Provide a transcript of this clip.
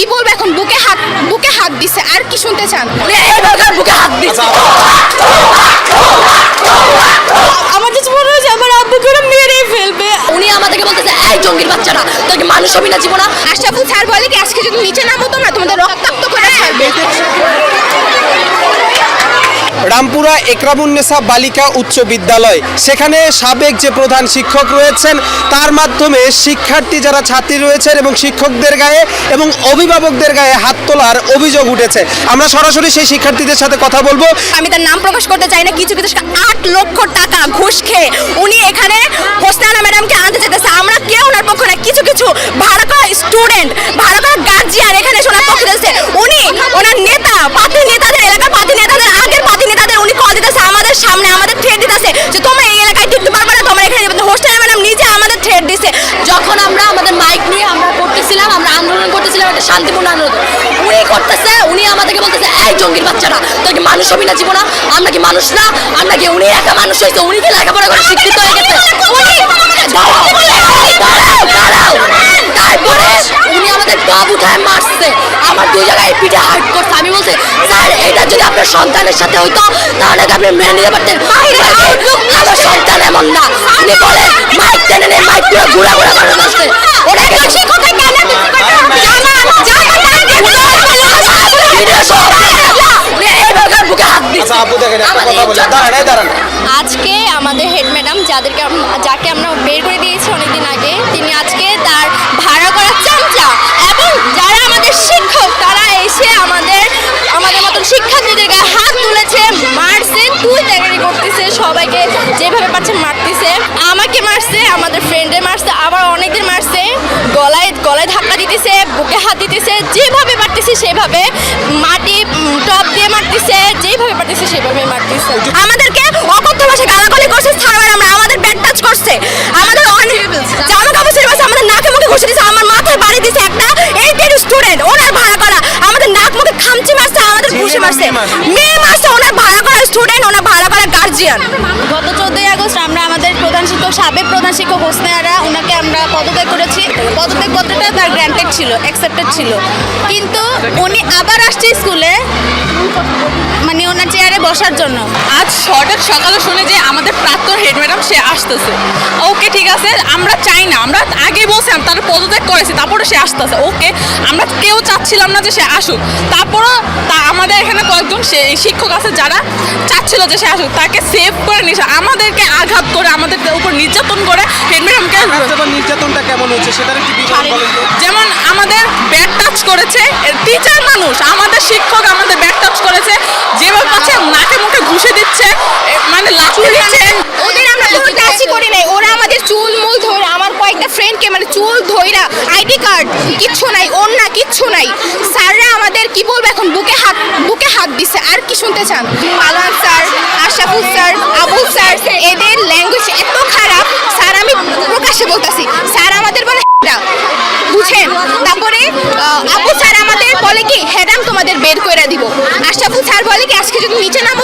কি বলব এখন? বুকে হাত বুকে হাত দিছে আর কি শুনতে চান? বুকে হাত দিছে। আমার যে মনে হচ্ছে আমার আব্বুকে ওরা মেরে ফেলবে। উনি আমাদেরকে বলতেছে এই জঙ্গির বাচ্চারা তোকে মানুষ হবি না জীবনা। আশরাফুল স্যার বলে কি আজকে যদি নিচে নামো তোমরা তোমাদের রক্তাক্ত করে ছাড়বে। রামপুরা একরামুন্নেসা বালিকা উচ্চ বিদ্যালয়। সেখানে সাবেক যে প্রধান শিক্ষক রয়েছেন, তার মাধ্যমে শিক্ষার্থী যারা ছাত্রী রয়েছেন এবং শিক্ষকদের গায়ে এবং অভিভাবকদের গায়ে হাত তোলার অভিযোগ উঠেছে। আমরা সরাসরি সেই শিক্ষার্থীদের সাথে কথা বলব। আমি তার নাম প্রকাশ করতে চাই না, কিছু কিছু আট লক্ষ টাকা ঘুষ খেয়ে উনি এখানে হোসনানা ম্যাডামকে আনতে যেতেছে আমরা কেউ ওনার পক্ষ না, কিছু কিছু ভাড়া করা স্টুডেন্ট ভাড়া করা গার্জিয়ান এখানে এসে একটা শান্তিপূর্ণ আন্দোলন উনি করতেছে উনি আমাদেরকে বলতেছে এই জঙ্গির বাচ্চারা তোর কি মানুষ হবি না জীবনা? আমরা কি মানুষ না? আমরা কি উনি একা মানুষ হয়েছে? উনি কি লেখাপড়া করে শিক্ষিত হয়ে গেছে? উনি। তারপরে আমাদের গাব উঠায় মারছে। আমার দুই জায়গায় পিঠে হার্ট করছে। আমি বলছি স্যার এটা যদি আপনার সন্তানের সাথে হইতো তাহলে আপনি মেনে নিতে পারতেন। আমার সন্তান এমন না। উনি বলে মাইক টেনে নেই মাইক পুরো ঘুরা ঘুরা করে বসছে ওনাকে আপু দেখেন একটা কথা বলে দাঁড়ান এই দাঁড়ান। আজকে আমাদের হেড ম্যাডাম যাদেরকে যাকে আমরা বের করে দিয়েছি অনেকদিন আগে তিনি আজকে তার ভাড়া করা চামচা এবং যারা আমাদের শিক্ষক তারা এসে আমাদের আমাদের মতন শিক্ষার্থীদের গায়ে হাত তুলেছে মারছে তুই ত্যাগারি করতেছে সবাইকে যেভাবে পাচ্ছে মারতেছে। আমাকে মারছে আমাদের ফ্রেন্ডে মারছে আবার অনেকদের মারছে। গলায় গলায় ধাক্কা দিতেছে বুকে হাত দিতেছে যেভাবে পারতেছে সেভাবে মাটি টপ দিয়ে মারতেছে যেইভাবে পারতেছে সেভাবে মারতেছে। আমাদেরকে অকথ্য ভাষায় গালাগালি করছে স্যার আমরা আমাদের ব্যাগ টাচ করছে। আমাদের অনেক জামা কাপড় ছেড়ে বসে আমাদের নাকে মুখে ঘষে দিয়েছে আমার মাথায় বাড়ি দিয়েছে একটা এই এইটের স্টুডেন্ট ওনার ভাড়া করা। আমাদের নাক মুখে খামচি মারছে আমাদের ঘুষে মারছে। মেয়ে মারছে। ওনার ভাড়া করা স্টুডেন্ট ওনার ভাড়া করা গার্জিয়ান গত চোদ্দই আগস্ট আমরা আমাদের প্রধান শিক্ষক সাবেক প্রধান শিক্ষক হোসনেয়ারা ওনাকে আমরা পদত্যাগ করেছি। পদত্যাগ পত্রটা তার গ্র্যান্টেড ছিল অ্যাকসেপ্টেড ছিল। কিন্তু উনি আবার আসছে স্কুলে মানে ওনার চেয়ারে বসার জন্য। আজ হঠাৎ সকালে শুনে যে আমাদের প্রাক্তন হেড ম্যাডাম সে আসতেছে। ওকে ঠিক আছে, আমরা চাই না, আমরা আগে বলছিলাম, তার পদত্যাগ করেছি, তারপরে সে আসতেছে। ওকে, আমরা কেউ চাচ্ছিলাম না যে সে আসুক। তারপরও তা আমাদের এখানে কয়েকজন সে শিক্ষক আছে যারা চাচ্ছিল যে সে আসুক, তাকে সেভ করে নিয়েছে। আমাদেরকে আঘাত করে আমাদের উপর নির্যাতন করে হেড ম্যাডামকে নির্যাতনটা কেমন হচ্ছে সেটার একটি বিষয় যেমন আমাদের ব্যাট টাচ করেছে টিচার মানুষ আমাদের শিক্ষক আমাদের ব্যাট টাচ করেছে যেভাবে পাচ্ছে নাকে মুখে ঘুষে দিচ্ছে মানে লাঠি দিচ্ছে। ওদের আমরা কোনো টাচই করি নাই ওরা আমাদের চুল মুল ধরে আমার কয়েকটা ফ্রেন্ডকে মানে চুল ধইরা আইডি কার্ড কিচ্ছু নাই ওর না কিচ্ছু নাই। স্যাররা আমাদের কি বলব এখন? বুকে হাত বুকে হাত দিছে আর কি শুনতে চান? পালোয়ান sir. Ashaful sir Abul sir এদের ল্যাঙ্গুয়েজ এত খারাপ। স্যার আমি প্রকাশ্যে বলতেছি স্যার আমাদের বলে "হ্যাঁ, বুঝেন? তারপরে আবু স্যার আমাদের বলে কি হেডাম তোমাদের বের করে দিব। আশাফুল স্যার বলে কি আজকে যদি নিচে নামো